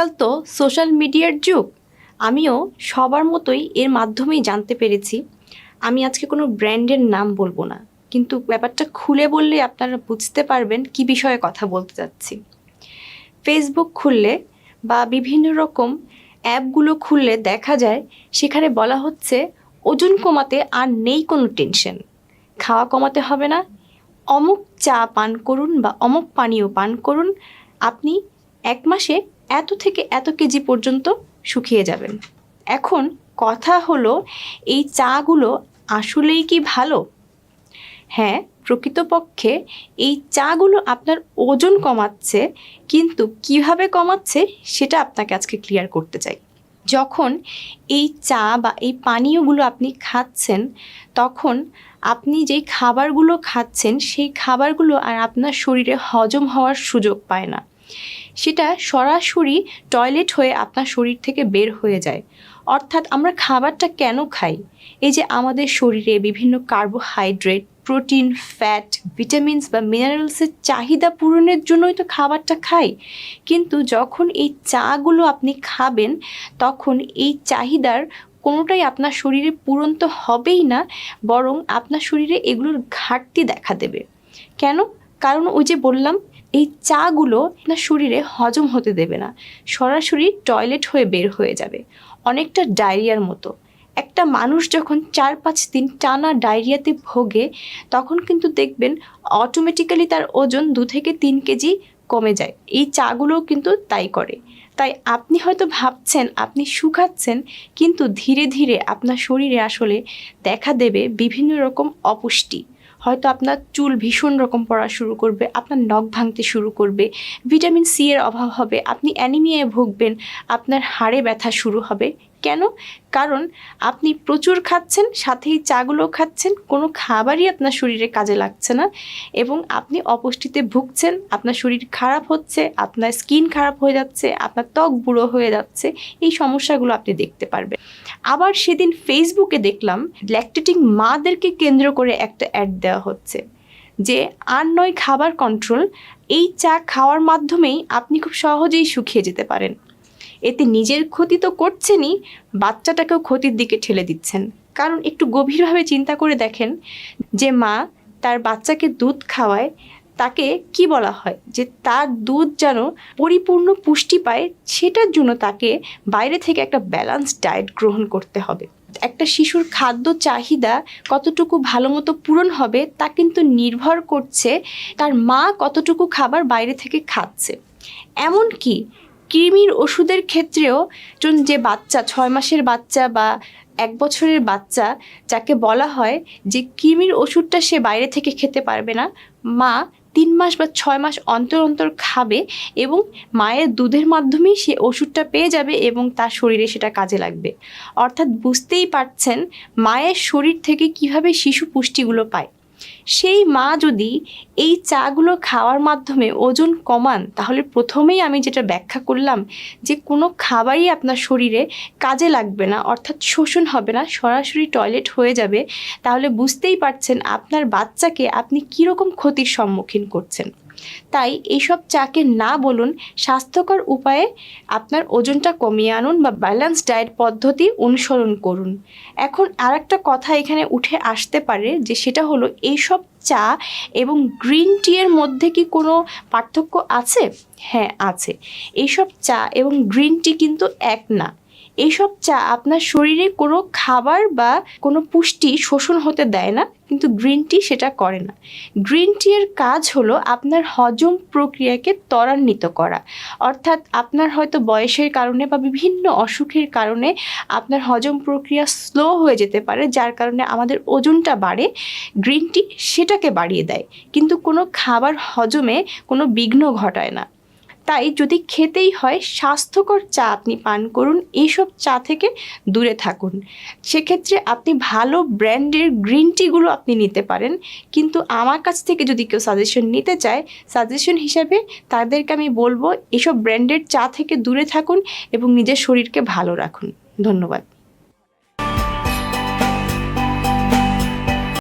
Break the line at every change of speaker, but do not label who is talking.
আজকাল তো সোশ্যাল মিডিয়ার যুগ। আমিও সবার মতোই এর মাধ্যমেই জানতে পেরেছি। আমি আজকে কোনো ব্র্যান্ডের নাম বলব না, কিন্তু ব্যাপারটা খুলে বললে আপনারা বুঝতে পারবেন কি বিষয়ে কথা বলতে যাচ্ছি ফেসবুক খুললে বা বিভিন্ন রকম অ্যাপগুলো খুললে দেখা যায়, সেখানে বলা হচ্ছে ওজন কমাতে আর নেই কোনো টেনশন। খাওয়া কমাতে হবে না, অমুক চা পান করুন বা অমুক পানীয় পান করুন, আপনি এক মাসে এত থেকে এত কেজি পর্যন্ত শুকিয়ে যাবেন। এখন কথা হলো, এই চাগুলো আসলেই কি ভালো? হ্যাঁ প্রকৃতপক্ষে এই চাগুলো আপনার ওজন কমাচ্ছে, কিন্তু কীভাবে কমাচ্ছে সেটা আপনাকে আজকে ক্লিয়ার করতে চাই। যখন এই চা বা এই পানীয়গুলো আপনি খাচ্ছেন, তখন আপনি যেই খাবারগুলো খাচ্ছেন, সেই খাবারগুলো আর আপনার শরীরে হজম হওয়ার সুযোগ পায় না। সেটা সরাসরি টয়লেট হয়ে আপনার শরীর থেকে বের হয়ে যায়। অর্থাৎ আমরা খাবারটা কেন খাই? এই যে আমাদের শরীরে বিভিন্ন কার্বোহাইড্রেট প্রোটিন ফ্যাট ভিটামিনস বা মিনারেলসের চাহিদা পূরণের জন্যই তো খাবারটা খাই। কিন্তু যখন এই চাগুলো আপনি খাবেন, তখন এই চাহিদার কোনোটাই আপনার শরীরে পূরণ তো হবেই না, বরং আপনার শরীরে এগুলোর ঘাটতি দেখা দেবে। কেন? কারণ ওই যে বললাম এই চাগুলো আপনার শরীরে হজম হতে দেবে না। সরাসরি টয়লেট হয়ে বের হয়ে যাবে। অনেকটা ডায়রিয়ার মতো। একটা মানুষ যখন চার পাঁচ দিন টানা ডায়রিয়াতে ভোগে, তখন কিন্তু দেখবেন অটোমেটিক্যালি তার ওজন দু থেকে তিন কেজি কমে যায়। এই চাগুলোও কিন্তু তাই করে। তাই আপনি হয়তো ভাবছেন, আপনি শুকাচ্ছেন, কিন্তু ধীরে ধীরে আপনার শরীরে আসলে দেখা দেবে বিভিন্ন রকম অপুষ্টি। হয়তো আপনার চুল ভীষণ রকম পড়া শুরু করবে, আপনার নখ ভাঙতে শুরু করবে, ভিটামিন সি এর অভাব হবে, আপনি অ্যানিমিয়ায় ভুগবেন, আপনার হাড়ে ব্যথা শুরু হবে। কেন? কারণ আপনি প্রচুর খাচ্ছেন, সাথেই চাগুলো খাচ্ছেন, কোনো খাবারই আপনার শরীরে কাজে লাগছে না এবং আপনি অপুষ্টিতে ভুগছেন, আপনার শরীর খারাপ হচ্ছে, আপনার স্কিন খারাপ হয়ে যাচ্ছে, আপনার ত্বক বুড়ো হয়ে যাচ্ছে, এই সমস্যাগুলো আপনি দেখতে পারবেন। আবার সেদিন ফেসবুকে দেখলাম ল্যাকটেটিং মাদেরকে কেন্দ্র করে একটা অ্যাড দেওয়া হচ্ছে যে, আর নয় খাবার কন্ট্রোল এই চা খাওয়ার মাধ্যমেই আপনি খুব সহজেই শুকিয়ে যেতে পারেন। এতে নিজের ক্ষতি তো করছেনই, বাচ্চাটাকেও ক্ষতির দিকে ঠেলে দিচ্ছেন। কারণ একটু গভীরভাবে চিন্তা করে দেখেন যে, মা তার বাচ্চাকে দুধ খাওয়ায় তাকে কি বলা হয়? যে তার দুধ যেন পরিপূর্ণ পুষ্টি পায়, সেটার জন্য তাকে বাইরে থেকে একটা ব্যালান্স ডায়েট গ্রহণ করতে হবে। একটা শিশুর খাদ্য চাহিদা কতটুকু ভালো মতো পূরণ হবে, তা কিন্তু নির্ভর করছে তার মা কতটুকু খাবার বাইরে থেকে খাচ্ছে। এমনকি কৃমির ওষুধের ক্ষেত্রেও যে বাচ্চা, ছয় মাসের বাচ্চা বা এক বছরের বাচ্চা যাকে বলা হয় যে কৃমির ওষুধটা সে বাইরে থেকে খেতে পারবে না, মা তিন মাস বা ছয় মাস অন্তর অন্তর খাবে এবং মায়ের দুধের মাধ্যমেই সে ওষুধটা পেয়ে যাবে এবং তার শরীরে সেটা কাজে লাগবে। অর্থাৎ বুঝতেই পারছেন মায়ের শরীর থেকে কীভাবে শিশু পুষ্টিগুলো পায়। সেই মা যদি এই চাগুলো খাওয়ার মাধ্যমে ওজন কমান, তাহলে প্রথমেই আমি যেটা ব্যাখ্যা করলাম যে কোনো খাবারই আপনার শরীরে কাজে লাগবে না, অর্থাৎ শোষণ হবে না, সরাসরি টয়লেট হয়ে যাবে। তাহলে বুঝতেই পারছেন আপনার বাচ্চাকে আপনি কীরকম ক্ষতির সম্মুখীন করছেন। তাই এইসব চাকে না বলুন, স্বাস্থ্যকর উপায়ে আপনার ওজনটা কমিয়ে আনুন বা ব্যালেন্স ডায়েট পদ্ধতি অনুসরণ করুন। এখন আর একটা কথা এখানে উঠে আসতে পারে যে সেটা হলো এইসব চা এবং গ্রিন টি এর মধ্যে কি কোনো পার্থক্য আছে? হ্যাঁ আছে। এইসব চা এবং গ্রিন টি কিন্তু এক না। এইসব চা আপনার শরীরে কোনো খাবার বা কোনো পুষ্টি শোষণ হতে দেয় না, কিন্তু গ্রিন টি সেটা করে না। গ্রিন টি এর কাজ হলো আপনার হজম প্রক্রিয়াকে ত্বরান্বিত করা। অর্থাৎ আপনার হয়তো বয়সের কারণে বা বিভিন্ন অসুখের কারণে আপনার হজম প্রক্রিয়া স্লো হয়ে যেতে পারে, যার কারণে আমাদের ওজনটা বাড়ে, গ্রিন টি সেটাকে বাড়িয়ে দেয়। কিন্তু কোনো খাবার হজমে কোনো বিঘ্ন ঘটায় না। তাই যদি খেতেই হয়, স্বাস্থ্যকর চা আপনি পান করুন। এইসব চা থেকে দূরে থাকুন। সেক্ষেত্রে আপনি ভালো ব্র্যান্ডের গ্রিন টিগুলো আপনি নিতে পারেন। কিন্তু আমার কাছ থেকে যদি কেউ সাজেশন নিতে চায়, সাজেশন হিসাবে তাদেরকে আমি বলব, এসব ব্র্যান্ডের চা থেকে দূরে থাকুন এবং নিজের শরীরকে ভালো রাখুন। ধন্যবাদ।